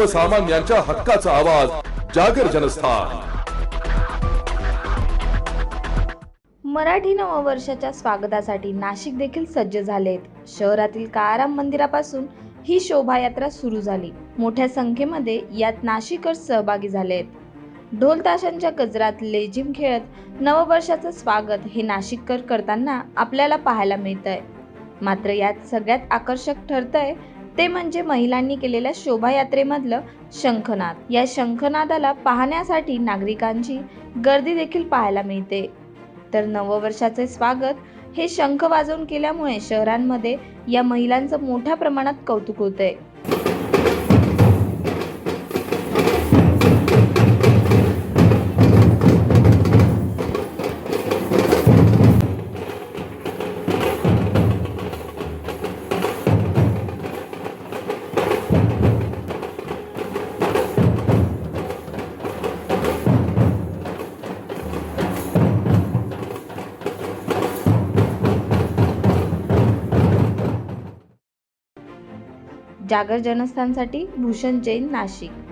सर्वसामान्यांच्या हक्काचा आवाज जागर जनस्थान. मराठी नववर्षाच्या स्वागतासाठी नाशिक देखील सज्ज झालेत. शहरातील काळाराम मंदिरापासून ही शोभायात्रा सुरू झाली. मोठ्या संख्येमध्ये यात नाशिककर सहभागी झालेत. ढोल ताशांच्या गजरात लेझिम खेळत नववर्षाचं स्वागत हे नाशिककर करताना आपल्याला पाहायला मिळतंय. मात्र यात सगळ्यात आकर्षक ठरतंय ते म्हणजे महिलांनी केलेल्या शोभायात्रेमधलं शंखनाद. या शंखनादाला पाहण्यासाठी नागरिकांची गर्दी देखील पाहायला मिळते. तर नववर्षाचे स्वागत हे शंख वाजवून केल्यामुळे शहरांमध्ये या महिलांचं मोठ्या प्रमाणात कौतुक होतंय. जागर जनस्थानसाठी भूषण जैन नाशिक.